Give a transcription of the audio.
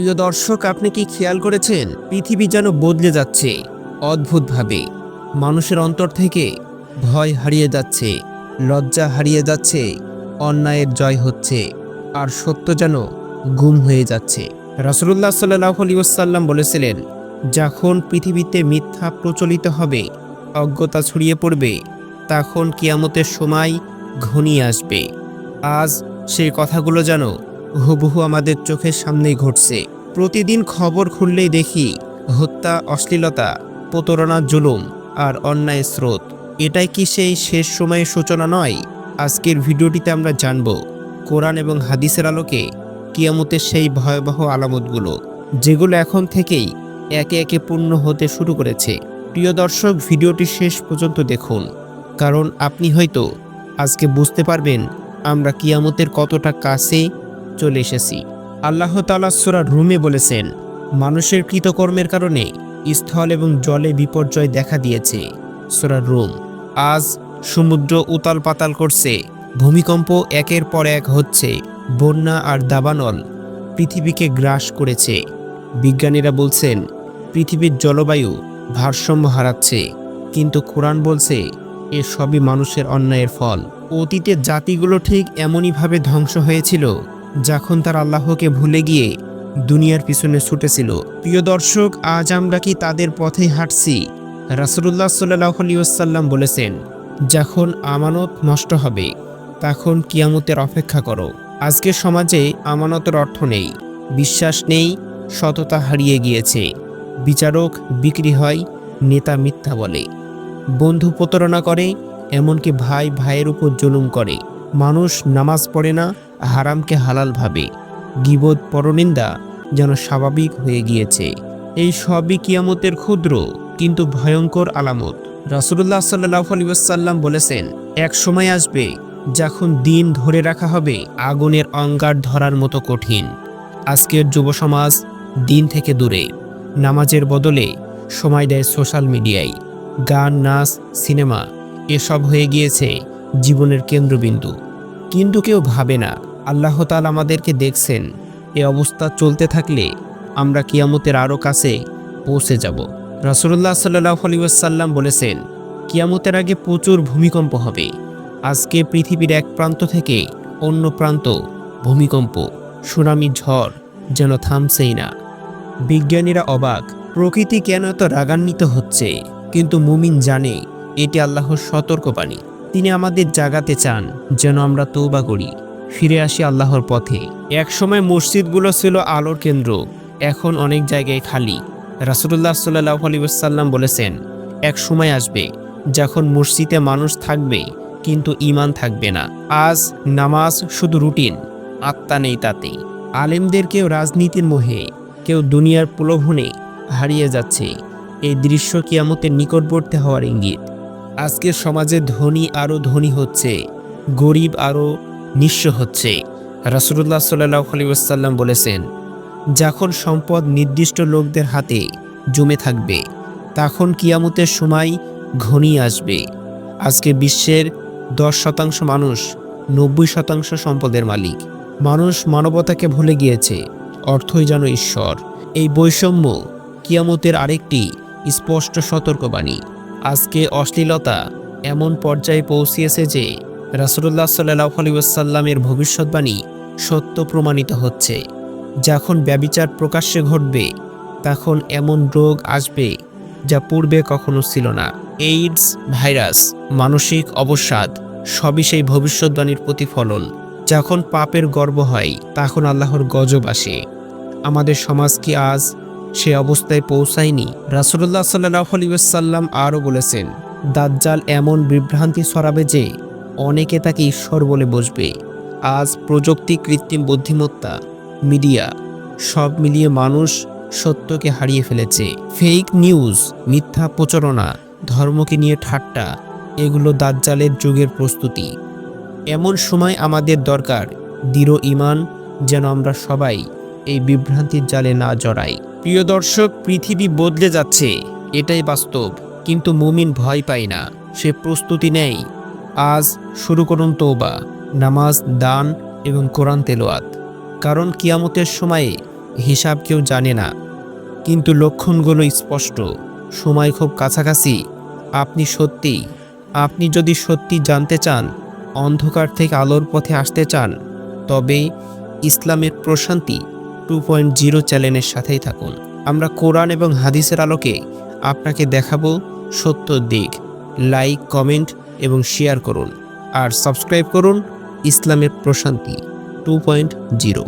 প্রিয় দর্শক, আপনি কি খেয়াল করেছেন? পৃথিবী যেন বদলে যাচ্ছে অদ্ভুতভাবে। মানুষের অন্তর থেকে ভয় হারিয়ে যাচ্ছে, লজ্জা হারিয়ে যাচ্ছে, অন্যায়ের জয় হচ্ছে, আর সত্য যেন গুম হয়ে যাচ্ছে। রাসুলুল্লাহ সাল্লাহ আলিউসাল্লাম বলেছিলেন, যখন পৃথিবীতে মিথ্যা প্রচলিত হবে, অজ্ঞতা ছড়িয়ে পড়বে, তখন কিয়ামতের সময় ঘনিয়ে আসবে। আজ সেই কথাগুলো যেন হুবহু আমাদের চোখের সামনেই ঘটছে। প্রতিদিন খবর খুললেই দেখি হত্যা, অশ্লীলতা, প্রতারণা, জুলুম আর অন্যায় স্রোত। এটাই কি সেই শেষ সময়ের সূচনা নয়? আজকের ভিডিওটিতে আমরা জানব, কোরআন এবং হাদিসের আলোকে কিয়ামতের সেই ভয়াবহ আলামতগুলো, যেগুলো এখন থেকেই একে একে পূর্ণ হতে শুরু করেছে। প্রিয় দর্শক, ভিডিওটি শেষ পর্যন্ত দেখুন, কারণ আপনি হয়তো আজকে বুঝতে পারবেন আমরা কিয়ামতের কতটা কাছে চলে এসেছি। আল্লাহ তালা সুরা রুমে বলেছেন, মানুষের কৃতকর্মের কারণে স্থল এবং জলে বিপর্যয় দেখা দিয়েছে। সুরা রুম, আজ সমুদ্র উতাল পাতাল করছে, ভূমিকম্প একের পর এক হচ্ছে, বন্যা আর দাবানল পৃথিবীকে গ্রাস করেছে। বিজ্ঞানীরা বলছেন, পৃথিবীর জলবায়ু ভারসাম্য হারাচ্ছে, কিন্তু কোরআন বলছে, এ সবই মানুষের অন্যায়ের ফল। অতীতে জাতিগুলো ঠিক এমনইভাবে ধ্বংস হয়েছিল যখন তার আল্লাহকে ভুলে গিয়ে দুনিয়ার পিছনে ছুটেছিল। প্রিয় দর্শক, আজ আমরা কি তাদের পথে হাঁটছি? রাসুলুল্লাহ সাল্লাহ আলিয়াল্লাম বলেছেন, যখন আমানত নষ্ট হবে, তখন কিয়ামতের অপেক্ষা করো। আজকের সমাজে আমানতের অর্থ নেই, বিশ্বাস নেই, সততা হারিয়ে গিয়েছে। বিচারক বিক্রি হয়, নেতা মিথ্যা বলে। বন্ধু প্রতারণা করে, এমনকি ভাই ভাইয়ের উপর জুলুম করে। মানুষ নামাজ পড়ে না, হারামকে হালাল ভাবে। গিবদ পরনিন্দা যেন স্বাভাবিক হয়ে গিয়েছে। এই সবই কিয়ামতের ক্ষুদ্র কিন্তু ভয়ঙ্কর আলামত। রাসুলুল্লাহ সাল্লাহ আলিয়াল্লাম বলেছেন, এক সময় আসবে যখন দিন ধরে রাখা হবে আগুনের অঙ্গার ধরার মতো কঠিন। আজকের যুব সমাজ দিন থেকে দূরে। নামাজের বদলে সময় দেয় সোশ্যাল মিডিয়ায়। গান, নাচ, সিনেমা, এসব হয়ে গিয়েছে। জীবনের কেন্দ্রবিন্দু। কিন্তু কেউ ভাবে না, আল্লাহ তাল আমাদেরকে দেখছেন, এ অবস্থা চলতে থাকলে আমরা কিয়ামতের আরও কাছে পৌঁছে যাব। রাসুল্লাহ সাল্লাহ আলিউসাল্লাম বলেছেন, কিয়ামতের আগে প্রচুর ভূমিকম্প হবে। আজকে পৃথিবীর এক প্রান্ত থেকে অন্য প্রান্ত ভূমিকম্প, সুনামি, ঝড় যেন থামছেই না। বিজ্ঞানীরা অবাক, প্রকৃতি কেন এত রাগান্বিত হচ্ছে? কিন্তু মুমিন জানে, এটি আল্লাহর সতর্কবাণী। তিনি আমাদের জাগাতে চান, যেন আমরা তৌবা করি। ফিরে আসি আল্লাহর পথে। একসময় মসজিদগুলো ছিল আলোর কেন্দ্র, এখন অনেক জায়গায় খালি। রাসুলুল্লাহ সাল্লাহ আলিবাসাল্লাম বলেছেন, এক সময় আসবে যখন মসজিদে মানুষ থাকবে, কিন্তু ইমান থাকবে না। আজ নামাজ শুধু রুটিন, আত্মা নেই তাতে। আলেমদের কেউ রাজনীতির মোহে, কেউ দুনিয়ার প্রলোভনে হারিয়ে যাচ্ছে। এই দৃশ্য কিয়ামতের নিকটবর্তী হওয়ার ইঙ্গিত। আজকের সমাজে ধনী আরও ধনী হচ্ছে, গরিব আরও নিঃস্ব হচ্ছে। রাসুলুল্লাহ সাল্লাহ আলিউসাল্লাম বলেছেন, যখন সম্পদ নির্দিষ্ট লোকদের হাতে জমে থাকবে, তখন কিয়ামতের সময় ঘনিয়ে আসবে। আজকে বিশ্বের দশ শতাংশ মানুষ নব্বই শতাংশ সম্পদের মালিক। মানুষ মানবতাকে ভুলে গিয়েছে, অর্থই যেন ঈশ্বর। এই বৈষম্য কিয়ামতের আরেকটি স্পষ্ট সতর্কবাণী। আজকে অশ্লীলতা এমন পর্যায়ে পৌঁছিয়েছে যে রাসুল্লাহ সাল্লাহ আলিউসাল্লামের ভবিষ্যৎবাণী সত্য প্রমাণিত হচ্ছে। যখন ব্যবিচার প্রকাশ্যে ঘটবে, তখন এমন রোগ আসবে যা পূর্বে কখনো ছিল না। এইডস ভাইরাস, মানসিক অবসাদ, সবই সেই ভবিষ্যৎবাণীর প্রতিফলন। যখন পাপের গর্ব হয়, তখন আল্লাহর গজব আসে। আমাদের সমাজ কি আজ সে অবস্থায় পৌঁছায়নি। রাসুল্লাহ সাল্লাহ আলিয়াল্লাম আরও বলেছেন, দাজ্জাল এমন বিভ্রান্তি ছড়াবে যে অনেকে তাকে ঈশ্বর বলে বসবে আজ প্রযুক্তি, কৃত্রিম বুদ্ধিমত্তা, মিডিয়া, সব মিলিয়ে মানুষ সত্যকে হারিয়ে ফেলেছে। ফেক নিউজ, মিথ্যা প্রচারণা, ধর্মকে নিয়ে ঠাট্টা, এগুলো দাজ্জালের যুগের প্রস্তুতি। এমন সময় আমাদের দরকার দৃঢ় ইমান যেন আমরা সবাই এই বিভ্রান্তির জালে না জড়াই। প্রিয় দর্শক, পৃথিবী বদলে যাচ্ছে। এটাই বাস্তব। কিন্তু মুমিন ভয় পায় না। সে প্রস্তুতি নেই আজ শুরু করুন তৌবা নামাজ, দান এবং কোরআন তেলোয়াত কারণ কিয়ামতের সময়ে হিসাব কেউ জানে না। কিন্তু লক্ষণগুলো স্পষ্ট। সময় খুব কাছাকাছি। আপনি সত্যি, আপনি যদি সত্যি জানতে চান, অন্ধকার থেকে আলোর পথে আসতে চান, তবে ইসলামের প্রশান্তি টু পয়েন্ট জিরো চ্যানেলের সাথেই থাকুন। আমরা কোরআন এবং হাদিসের আলোকে আপনাকে দেখাবো সত্য দিক। লাইক, কমেন্ট এবং শেয়ার করুন। আর সাবস্ক্রাইব করুন ইসলামের প্রশান্তি টু পয়েন্ট জিরো।